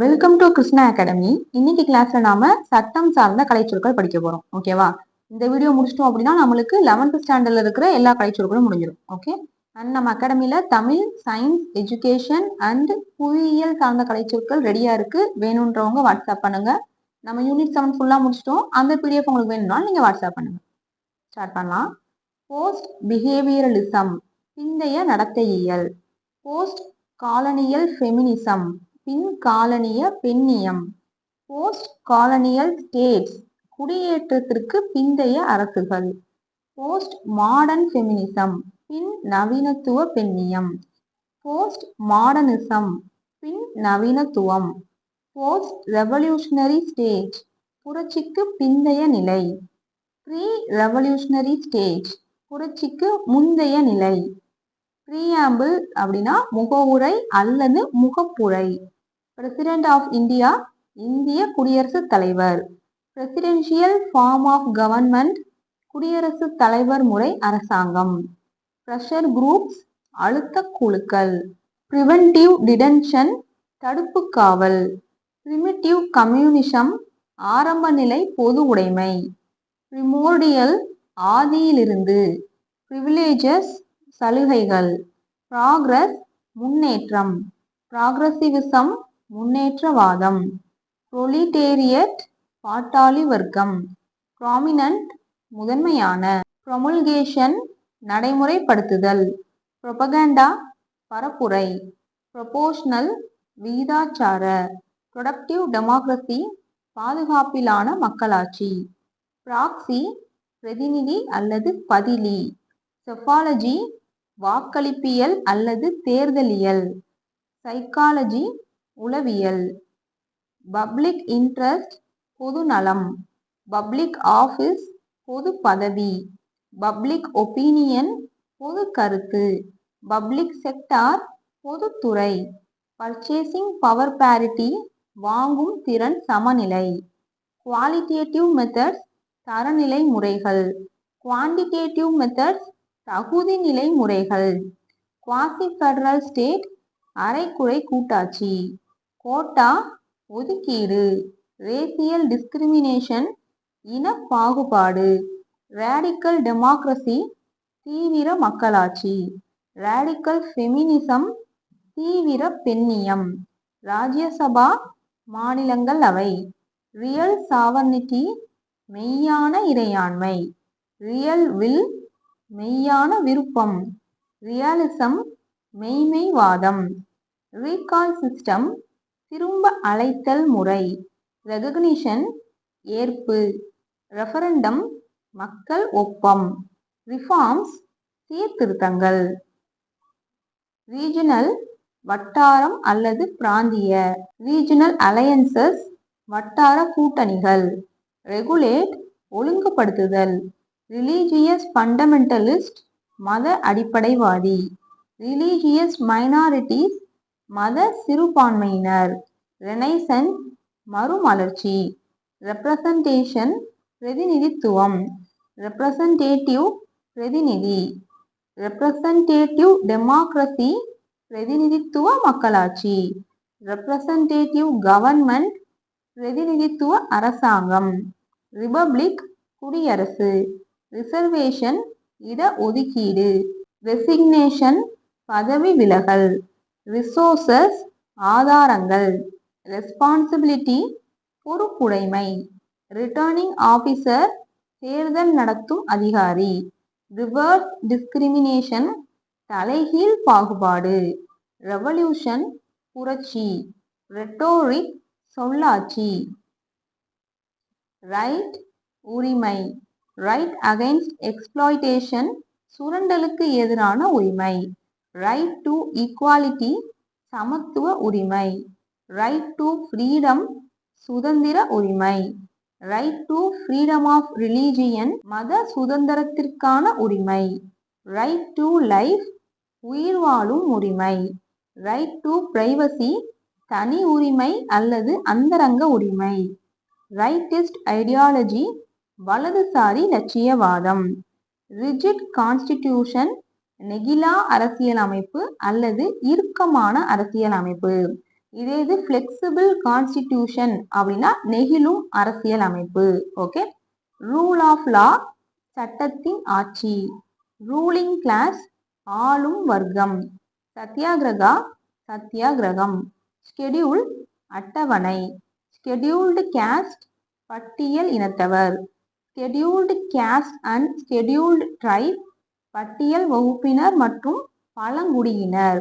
Welcome to Krishna academy இன்னைக்கு கிளாஸ்ல நாம சட்டம் சார்ந்த கலைச்சொற்கள் படிக்க போறோம். ஓகேவா இந்த வீடியோ முடிச்சிட்டோம் அப்படின்னா நம்மளுக்கு லெவன்த் ஸ்டாண்டர்ட்ல இருக்கிற எல்லா கலைச்சொற்களும் முடிஞ்சிடும் ஓகே அண்ட் நம்ம அகாடமியில தமிழ் சயின்ஸ் எஜுகேஷன் அண்ட் புவியியல் சார்ந்த கலைச்சொற்கள் ரெடியா இருக்கு. வேணுன்றவங்க வாட்ஸ்அப் பண்ணுங்க. நம்ம யூனிட் செவன் ஃபுல்லா முடிச்சிட்டோம். அந்த பிடிஎஃப் உங்களுக்கு வேணும்னா நீங்க வாட்ஸ்அப் பண்ணுங்க. ஸ்டார்ட் பண்ணலாம். போஸ்ட் பிஹேவியரலிசம் பிந்தைய நடத்தையியல். போஸ்ட் காலனியல் ஃபெமினிசம் பின் காலனிய பெண்ணியம். போஸ்ட் காலனியல் ஸ்டேட்ஸ் குடியேற்றத்திற்கு பிந்தைய அரசுகள். போஸ்ட் மாடர்ன் ஃபெமினிசம் பின் நவீனத்துவ பெண்ணியம். போஸ்ட் மாடர்னிசம் பின் நவீனத்துவம். போஸ்ட் ரெவல்யூஷனரி ஸ்டேஜ் புரட்சிக்கு பிந்தைய நிலை. ப்ரீ ரெவல்யூஷனரி ஸ்டேஜ் புரட்சிக்கு முந்தைய நிலை. ப்ரீஆம்பிள் அப்படின்னா முகவுரை அல்லது முகப்புரை. பிரசிடென்ட் ஆஃப் இந்தியா இந்திய குடியரசுத் தலைவர். பிரசிடென்ஷியல் ஃபார்ம் ஆஃப் கவர்மெண்ட் குடியரசுத் தலைவர் முறை அரசாங்கம். ப்ரெஷர் குரூப்ஸ் அழுத்த குழுக்கள். ப்ரிவென்டிவ் டிடென்ஷன் தடுப்பு காவல். பிரிமிட்டிவ் கம்யூனிசம் ஆரம்ப நிலை பொது உடைமை. பிரிமோர்டியல் ஆதியிலிருந்து. ப்ரிவிலேஜஸ் சலுகைகள். ப்ராக்ரஸ் முன்னேற்றம். ப்ராக்ரசிவிசம் முன்னேற்றவாதம். புரொலிட்டேரியட் பாட்டாளி வர்க்கம் ப்ராமினன்ட் முதன்மையான. ப்ரொமுல்கேஷன் நடைமுறைப்படுத்துதல். ப்ரொபகண்டா பரப்புரை. ப்ரொபோஷனல் விகிதாச்சார. ப்ரொடக்டிவ் டெமோக்ரஸி பாதுகாப்பிலான மக்களாட்சி. ப்ராக்சி பிரதிநிதி அல்லது பதிலி. செஃபாலஜி வாக்களிப்பியல் அல்லது தேர்தலியல். சைக்காலஜி உளவியல். பப்ளிக் இன்ட்ரஸ்ட் பொது நலம். பப்ளிக் ஆஃபீஸ் பொது பதவி. பப்ளிக் ஒப்பீனியன் பொது கருத்து. பப்ளிக் செக்டார் பொதுத்துறை பர்ச்சேசிங் பவர் பேரிட்டி வாங்கும் திறன் சமநிலை. குவாலிட்டேட்டிவ் மெத்தட்ஸ் தரநிலை முறைகள். குவான்டிடேட்டிவ் மெத்தட்ஸ் தகுதி நிலை முறைகள். குவாசி ஃபெடரல் ஸ்டேட் அரைக்குறை கூட்டாட்சி. கோட்டா ஒதுக்கீடு ரேசியல் டிஸ்கிரிமினேஷன் இன பாகுபாடு ரேடிக்கல் டெமோக்ரஸி தீவிர மக்களாட்சி ரேடிக்கல் ஃபெமினிசம் தீவிர பெண்ணியம் ராஜ்யசபா மாநிலங்கள் அவை ரியல் சாவர்னிட்டி மெய்யான இறையாண்மை ரியல் வில் மெய்யான விருப்பம் ரியலிசம் மெய்மைவாதம் ரீகால் சிஸ்டம் திரும்ப அழைத்தல் முறை. ரெகக்னிஷன் ஏற்பு. ரெஃபரண்டம் மக்கள் ஒப்பம். ரிஃபார்ம்ஸ் சீர்திருத்தங்கள். ரீஜனல் வட்டாரம் அல்லது பிராந்திய. ரீஜனல் அலையன்சஸ் வட்டார கூட்டணிகள். ரெகுலேட் ஒழுங்குபடுத்துதல். ரிலீஜியஸ் ஃபண்டமெண்டலிஸ்ட் மத அடிப்படைவாதி. ரிலீஜியஸ் மைனாரிட்டிஸ் மத சிறுபான்மையினர். ரெனைசன் மறுமலர்ச்சி. ரெப்ரசன்டேஷன் பிரதிநிதித்துவம். ரெப்ரசன்டேட்டிவ் பிரதிநிதி. ரெப்ரசன்டேட்டிவ் டெமோக்ரஸி பிரதிநிதித்துவ மக்களாட்சி. ரெப்ரசன்டேட்டிவ் கவர்மெண்ட் பிரதிநிதித்துவ அரசாங்கம். ரிபப்ளிக் குடியரசு. ரிசர்வேஷன் இட ஒதுக்கீடு. ரெசிக்னேஷன் பதவி விலகல். ரிசோர்சஸ் ஆதாரங்கள் ரெஸ்பான்சிபிலிட்டி பொறுப்புடைமை ரிட்டர்னிங் ஆஃபீஸர் தேர்தல் நடத்தும் அதிகாரி ரிவர்ஸ் டிஸ்கிரிமினேஷன் தலைகீழ் பாகுபாடு ரெவல்யூஷன் புரட்சி ரெட்டோரிக் சொல்லாட்சி. ரைட் உரிமை ரைட் அகைன்ஸ்ட் எக்ஸ்ப்ளாய்டேஷன் சுரண்டலுக்கு எதிரான உரிமை. ரைட் டு ஈக்குவாலிட்டி சமத்துவ உரிமை. ரைட் டு ஃப்ரீடம் சுதந்திர உரிமை. Right to freedom of religion மத சுதந்திரத்திற்கான உரிமை. ரைட் டு லைஃப் உயிர் வாழும் உரிமை. ரைட் டு பிரைவசி தனி உரிமை அல்லது அந்தரங்க உரிமை. ரைட்டிஸ்ட் ஐடியாலஜி வலதுசாரி லட்சியவாதம். ரிஜிட் கான்ஸ்டிடியூஷன் நெகிலா அரசியல் அமைப்பு அல்லது இறுக்கமான அரசியல் அமைப்பு. இதே இது பிளெக்சிபிள் கான்ஸ்டிடியூஷன் அப்படின்னா நெகிழும் அரசியல் அமைப்பு. ஓகே ரூல் ஆஃப் லா சட்டத்தின் ஆட்சி. ரூலிங் கிளாஸ் ஆளும் வர்க்கம். சத்தியாகிரகா சத்தியாகிரகம். ஸ்கெடியூல் அட்டவணை. ஸ்கெடியூல்டு கேஸ்ட் பட்டியல் இனத்தவர். Scheduled caste and scheduled tribe பட்டியல் வகுப்பினர் மற்றும் பழங்குடியினர்.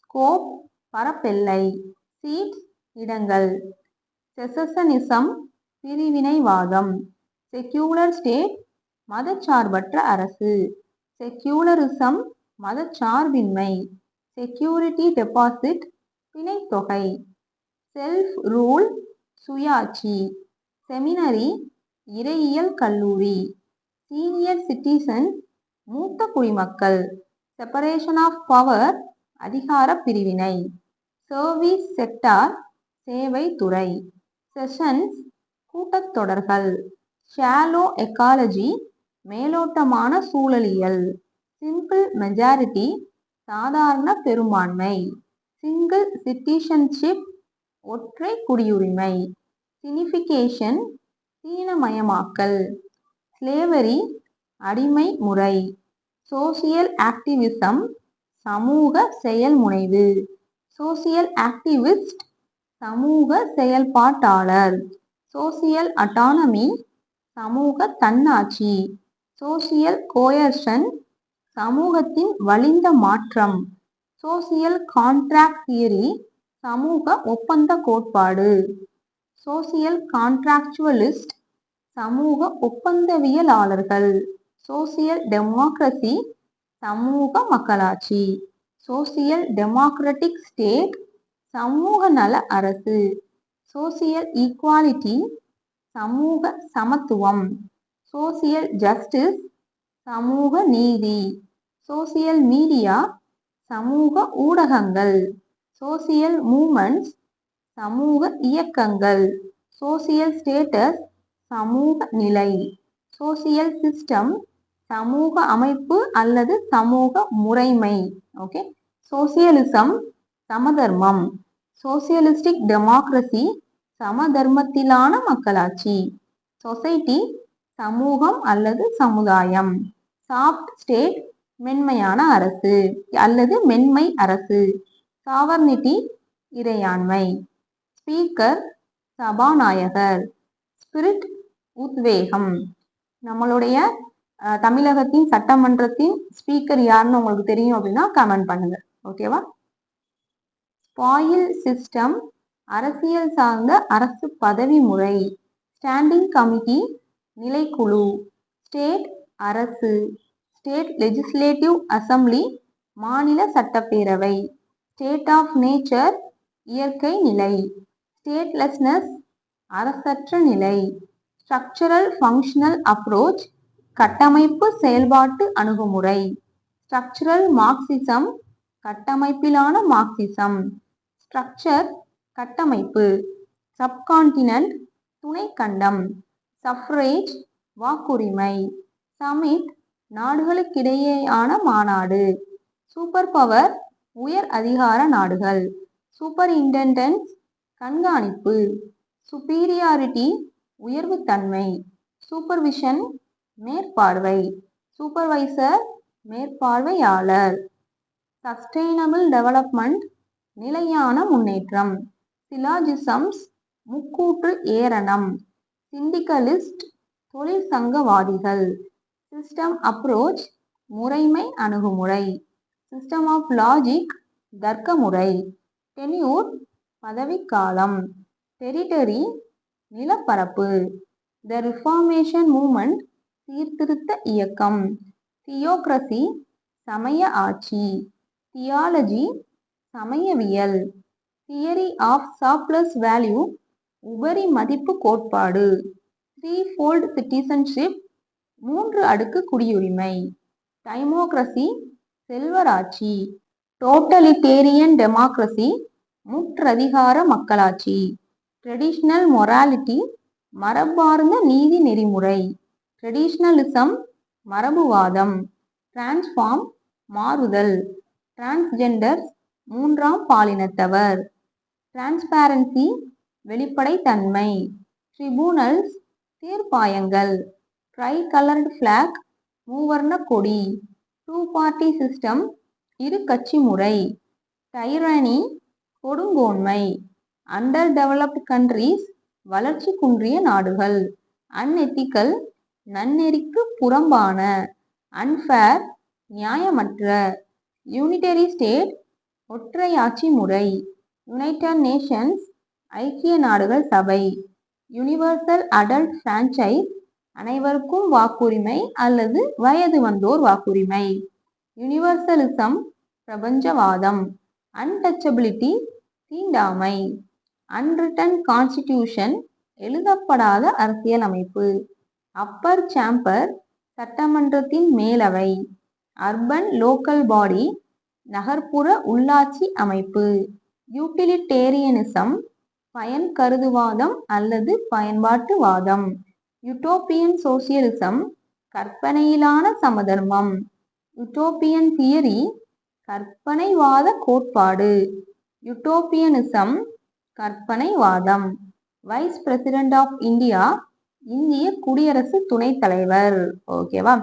ஸ்கோப் பரப்பெல்லை. சீட்ஸ் இடங்கள். செசசனிசம் பிரிவினைவாதம். செக்யூலர் ஸ்டேட் மதச்சார்பற்ற அரசு. செக்யூலரிசம் மதச்சார்பின்மை. செக்யூரிட்டி டெபாசிட் பிணைத்தொகை. செல்ஃப் ரூல் சுயாட்சி. செமினரி இறையியல் கல்லூரி. சீனியர் சிட்டிசன் மூத்த குடிமக்கள். செப்பரேஷன் ஆஃப் பவர் அதிகார பிரிவினை. சர்வீஸ் செக்டார் சேவை துறை. செஷன்ஸ் கூட்டத்தொடர்கள் ஷாலோ எக்காலஜி மேலோட்டமான சூழலியல். சிம்பிள் மெஜாரிட்டி சாதாரண பெரும்பான்மை. சிங்கிள் சிட்டிசன்ஷிப் ஒற்றை குடியுரிமை. சினிஃபிகேஷன் சீனமயமாக்கல் ஸ்லேவரி அடிமை முறை. சோசியல் ஆக்டிவிசம் சமூக செயல்முனைவு சோசியல் ஆக்டிவிஸ்ட் சமூக செயல்பாட்டாளர். சோசியல் அட்டானமி சமூக தன்னாட்சி. சோசியல் கோயர்ஷன் சமூகத்தின் வலிந்த மாற்றம். சோசியல் கான்ட்ராக்ட் தியரி சமூக ஒப்பந்த கோட்பாடு. சோசியல் கான்ட்ராக்சுவலிஸ்ட் சமூக ஒப்பந்தவியலாளர்கள். சோசியல் டெமோக்ரசி சமூக மக்களாட்சி. சோசியல் டெமோக்ராட்டிக் ஸ்டேட் சமூக நல அரசு. சோசியல் ஈக்வாலிட்டி சமூக சமத்துவம். சோசியல் ஜஸ்டிஸ் சமூக நீதி. சோசியல் மீடியா சமூக ஊடகங்கள். சோசியல் மூமெண்ட்ஸ் சமூக இயக்கங்கள். சோசியல் ஸ்டேட்டஸ் சமூக நிலை. சோசியல் சிஸ்டம் சமூக அமைப்பு அல்லது சமூக முறைமை. ஓகே சோசியலிசம் சமதர்மம். சோசியலிஸ்டிக் டெமோக்ரசி சமதர்மத்திலான மக்களாட்சி. சொசைட்டி சமூகம் அல்லது சமுதாயம். சாஃப்ட் ஸ்டேட் மென்மையான அரசு அல்லது மென்மை அரசு. சாவர்னிட்டி இறையாண்மை. ஸ்பீக்கர் சபாநாயகர். ஸ்பிரிட் உத்வேகம். நம்மளுடைய தமிழகத்தின் சட்டமன்றத்தின் ஸ்பீக்கர் யாருன்னு உங்களுக்கு தெரியும் அப்படின்னா கமெண்ட் பண்ணுங்க. ஓகேவா ஸ்பாயில் சிஸ்டம் அரசியல் சார்ந்த அரசு பதவி முறை ஸ்டாண்டிங் கமிட்டி நிலைக்குழு ஸ்டேட் அரசு ஸ்டேட் லெஜிஸ்லேட்டிவ் அசம்பிளி மாநில சட்டப்பேரவை ஸ்டேட் ஆஃப் நேச்சர் இயற்கை நிலை ஸ்டேட்லெஸ்னஸ் அரசற்ற நிலை ஸ்ட்ரக்சரல் ஃபங்க்ஷனல் அப்ரோச் கட்டமைப்பு செயல்பாட்டு அணுகுமுறை. ஸ்ட்ரக்சரல் மார்க்சிசம் கட்டமைப்பிலான மார்க்சிசம் ஸ்ட்ரக்சர் கட்டமைப்பு. சப்கான்டினென்ட் துணைக்கண்டம். சஃப்ரேஜ் வாக்குரிமை. சமிட் நாடுகளுக்கிடையேயான மாநாடு. சூப்பர் பவர் உயர் அதிகார நாடுகள். சூப்பர் இன்டென்டன்ஸ் கண்காணிப்பு. சுப்பீரியாரிட்டி உயர்வுத்தன்மை. சூப்பர்விஷன் மேற்பார்வை. சூப்பர்வைசர் மேற்பார்வையாளர். சஸ்டெயினபிள் டெவலப்மெண்ட் நிலையான முன்னேற்றம். சிலாஜிசம்ஸ் முக்கூற்று ஏரணம். சிண்டிகலிஸ்ட் தொழிற்சங்கவாதிகள். சிஸ்டம் அப்ரோச் முறைமை அணுகுமுறை. சிஸ்டம் ஆஃப் லாஜிக் தர்க்கமுறை. டெனியூர் பதவிக்காலம். டெரிட்டரி நிலப்பரப்பு. த ரிஃபார்மேஷன் மூமெண்ட் சீர்திருத்த இயக்கம். தியோக்ரசி சமய ஆட்சி. தியாலஜி சமயவியல். தியரி ஆஃப் சாப்ளஸ் வேல்யூ உபரி மதிப்பு கோட்பாடு. த்ரீ ஃபோல்ட் சிட்டிசன்ஷிப் மூன்று அடுக்கு குடியுரிமை. டைமோக்ரசி செல்வராட்சி. டோட்டலிட்டேரியன் டெமோக்ரசி முற்றதிகார மக்களாட்சி. ட்ரெடிஷ்னல் மொராலிட்டி மரபார்ந்த நீதி நெறிமுறை. ட்ரெடிஷ்னலிசம் மரபுவாதம் டிரான்ஸ்ஃபார்ம் மாறுதல் டிரான்ஸ்ஜெண்டர் மூன்றாம் பாலினத்தவர் டிரான்ஸ்பேரன்சி வெளிப்படைத்தன்மை ட்ரிபூனல்ஸ் தீர்ப்பாயங்கள் ட்ரை கலர்டு ஃப்ளாக் மூவர்ண கொடி டூ பார்ட்டி சிஸ்டம் இரு கட்சி முறை டைரனி கொடுங்கோன்மை அண்டர் டெவலப்டு கண்ட்ரீஸ் வளர்ச்சி குன்றிய நாடுகள் அன்எத்திக்கல் நன்னெறிக்கு புறம்பான அன்ஃபேர் நியாயமற்ற யூனிடரி ஸ்டேட் ஒற்றையாட்சி முறை யுனைடெட் நேஷன்ஸ் ஐக்கிய நாடுகள் சபை யுனிவர்சல் அடல்ட் பிரான்ச்சைஸ் அனைவருக்கும் வாக்குரிமை அல்லது வயது வந்தோர் வாக்குரிமை யுனிவர்சலிசம் பிரபஞ்சவாதம் அன்டச்சபிலிட்டி தீண்டாமை அன்ரிட்டன் கான்ஸ்டிடியூஷன் எழுதப்படாத அரசியலமைப்பு. அப்பர் சாம்பர் சட்டமன்றத்தின் மேலவை. அர்பன் லோக்கல் பாடி நகர்ப்புற உள்ளாட்சி அமைப்பு. யூட்டிலிட்டேரியனிசம் பயன் கருதுவாதம் அல்லது பயன்பாட்டுவாதம் யுட்டோப்பியன் சோசியலிசம் கற்பனையிலான சமதர்மம். யுட்டோப்பியன் தியரி கற்பனைவாத கோட்பாடு. யுட்டோப்பியனிசம் கற்பனைவாதம். வைஸ் பிரசிடென்ட் ஆஃப் இந்தியா இந்திய குடியரசு துணைத் தலைவர். ஓகேவா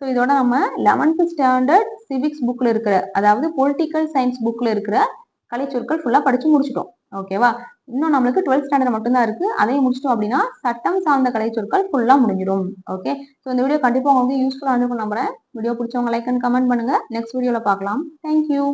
ஸோ இதோட நம்ம லெவன்த் ஸ்டாண்டர்ட் சிவிக்ஸ் புக்கில் இருக்கிற அதாவது பொலிட்டிக்கல் சயின்ஸ் புக்கில் இருக்கிற கலைச்சொற்கள் ஃபுல்லாக படித்து முடிச்சிட்டோம். ஓகேவா இன்னும் நம்மளுக்கு டுவெல்த் ஸ்டாண்டர்ட் மட்டும்தான் இருக்கு. அதையும் முடிச்சிட்டோம் அப்படின்னா சட்டம் சார்ந்த கலைச்சொற்கள் ஃபுல்லாக முடிஞ்சிடும். ஓகே ஸோ இந்த வீடியோ கண்டிப்பாக உங்களுக்கு யூஸ்ஃபுல்லாக இருக்கும் நம்புறேன். வீடியோ பிடிச்சவங்க லைக் அண்ட் கமெண்ட் பண்ணுங்க. நெக்ஸ்ட் வீடியோவில் பார்க்கலாம். Thank you